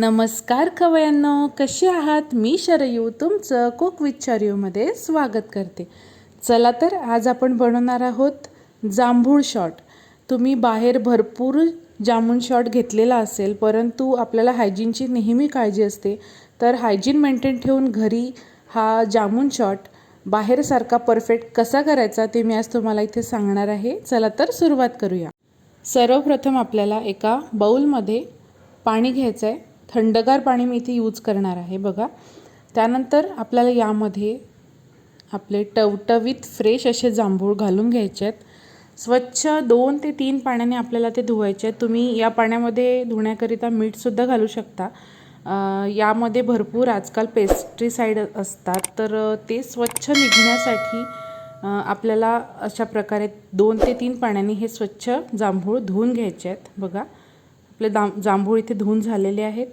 नमस्कार खवयांनो कसे आहात? मी शरयू तुमचं कोक विथ शरयूमध्ये स्वागत करते. चला तर आज आपण बनवणार आहोत जांभूळ शॉट. तुम्ही बाहेर भरपूर जामून शॉट घेतलेला असेल परंतु आपल्याला हायजीनची नेहमी काळजी असते. तर हायजीन मेंटेन ठेवून घरी हा जामून शॉट बाहेरसारखा परफेक्ट कसा करायचा ते मी आज तुम्हाला इथे सांगणार आहे. चला तर सुरुवात करूया. सर्वप्रथम आपल्याला एका बाऊलमध्ये पाणी घ्यायचं आहे थंडगार पाणी मी इथे यूज करणार आहे बघा. त्यानंतर आपल्याला यामध्ये आपले टवटवीत फ्रेश असे जांभूळ घालून घ्यायचे आहेत. स्वच्छ दोन ते तीन पाण्याने आपल्याला ते धुवायचे आहेत. तुम्ही या पाण्यामध्ये धुण्याकरिता मीठसुद्धा घालू शकता. यामध्ये भरपूर आजकाल पेस्ट्रीसाईड असतात. तर ते स्वच्छ निघण्यासाठी आपल्याला अशा प्रकारे दोन ते तीन पाण्याने हे स्वच्छ जांभूळ धुवून घ्यायचे आहेत बघा. आपले दाम जांभूळ इथे धुवून झालेले आहेत.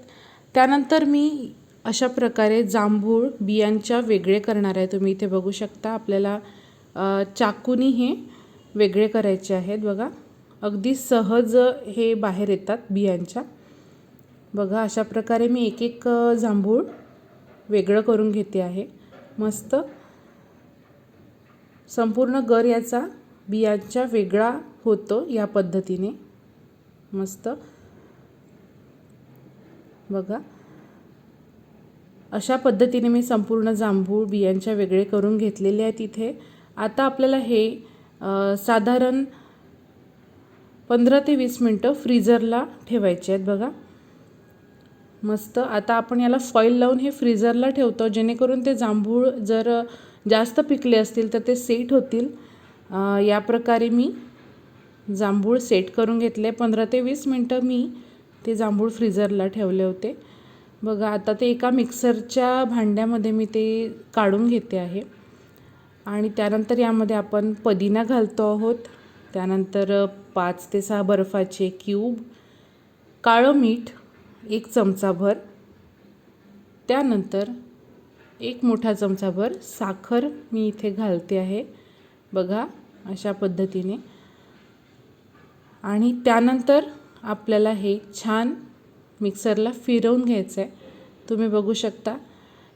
त्यानंतर मी अशा प्रकारे जांभूळ बियांच्या वेगळे करणार आहे. तुम्ही इथे बघू शकता आपल्याला चाकूनी हे वेगळे करायचे आहेत बघा. अगदी सहज हे बाहेर येतात बियांच्या. बघा अशा प्रकारे मी एक एक जांभूळ वेगळं करून घेते आहे. मस्त. संपूर्ण गर याचा बियांच्या वेगळा होतो या पद्धतीने. मस्त. बघा. अशा पद्धतीने मी संपूर्ण जांभूळ बियांच्या वेगळे करून घेतलेले आहेत इथे. आता आपल्याला हे साधारण पंधरा ते वीस मिनटं फ्रीजरला ठेवायचे आहेत बघा. मस्त. आता आपण याला फॉईल लावून हे फ्रीजरला ठेवतो जेणेकरून ते जांभूळ जर जास्त पिकले असतील तर ते सेट होतील. या प्रकारे मी जांभूळ सेट करून घेतले. पंधरा ते वीस मिनटं मी ते जांभूळ फ्रीजरला ठेवले होते. बघा आता ते एका मिक्सरच्या भांड्यामध्ये मी ते काढून घेते आहे. आणि त्यानंतर यामध्ये आपण पदिना घालतो आहोत. त्यानंतर पाच ते सहा बर्फाचे क्यूब काळं मीठ एक चमचाभर. त्यानंतर एक मोठा चमचाभर साखर मी इथे घालते आहे. बघा अशा पद्धतीने. आणि त्यानंतर आपल्याला हे छान मिक्सरला फिरवून घ्यायचं आहे तुम्ही बघू शकता.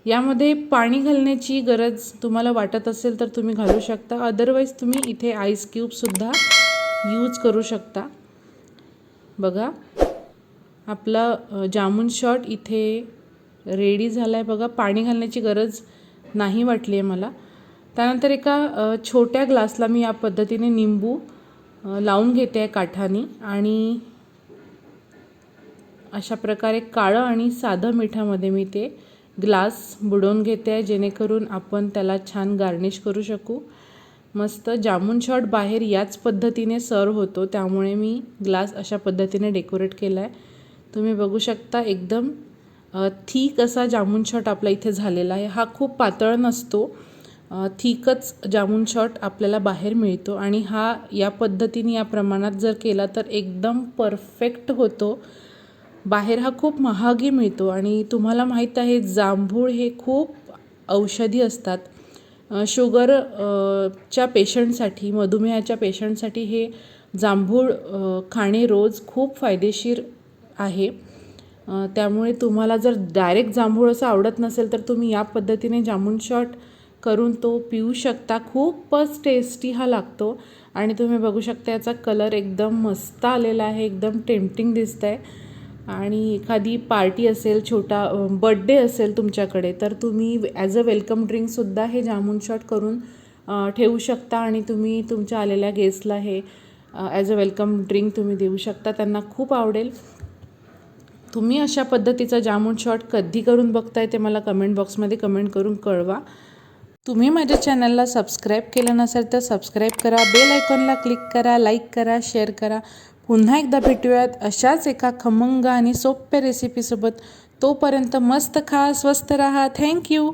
यामध्ये पाणी घालण्याची गरज तुम्हाला वाटत असेल तर तुम्ही घालू शकता. अदरवाईज तुम्ही इथे आईस क्यूबसुद्धा यूज करू शकता. बघा. आपला जामून शॉट इथे रेडी झाला आहे बघा. पाणी घालण्याची गरज नाही वाटली आहे मला. त्यानंतर एका छोट्या ग्लासला मी या पद्धतीने निंबू लावून घेते आहे काठाने. आणि अशा प्रकारे काळं आणि साधं मिठामध्ये मी ते ग्लास बुडवून घेते आहे जेणेकरून आपण त्याला छान गार्निश करू शकू. मस्त जामून शॉट बाहेर याच पद्धतीने सर्व होतो त्यामुळे मी ग्लास अशा पद्धतीने डेकोरेट केला आहे तुम्ही बघू शकता एकदम थीक असा जामून शॉट आपला इथे झालेला आहे. हा खूप पातळ नसतो थीकच जामून शॉट आपल्याला बाहेर मिळतो आणि हा या पद्धतीने या प्रमाणात जर केला तर एकदम परफेक्ट होतो. बाहेर हा खूप महागही मिळतो आणि तुम्हाला माहीत आहे जांभूळ हे खूप औषधी असतात. शुगर च्या पेशंटसाठी मधुमेहाच्या पेशंटसाठी हे जांभूळ खाणे रोज खूप फायदेशीर आहे. त्यामुळे तुम्हाला जर डायरेक्ट जांभूळ असं आवडत नसेल तर तुम्ही या पद्धतीने जांभूळ शॉट करून तो पिऊ शकता. खूपच टेस्टी हा लागतो. आणि तुम्ही बघू शकता याचा कलर एकदम मस्त आलेला आहे एकदम टेम्पटिंग दिसत आहे आणि एखादी पार्टी असेल छोटा बड्डे असेल तुमच्याकडे तर तुम्ही ॲज अ वेलकम ड्रिंकसुद्धा हे जामून शॉट करून ठेवू शकता आणि तुम्ही तुमच्या आलेल्या गेस्टला हे ॲज अ वेलकम ड्रिंक तुम्ही देऊ शकता. त्यांना खूप आवडेल. तुम्ही अशा पद्धतीचा जामून शॉट कधी करून बघताय ते मला कमेंट बॉक्समध्ये कमेंट करून कळवा. तुम्ही माझ्या चॅनलला सबस्क्राईब केलं नसेल तर सबस्क्राईब करा बेल आयकॉनला क्लिक करा लाईक करा शेअर करा. पुन्हा एकदा भेटूयात अशाच एका खमंग आणि सोप्या रेसिपीसोबत तोपर्यंत मस्त खा स्वस्त राहा. थँक्यू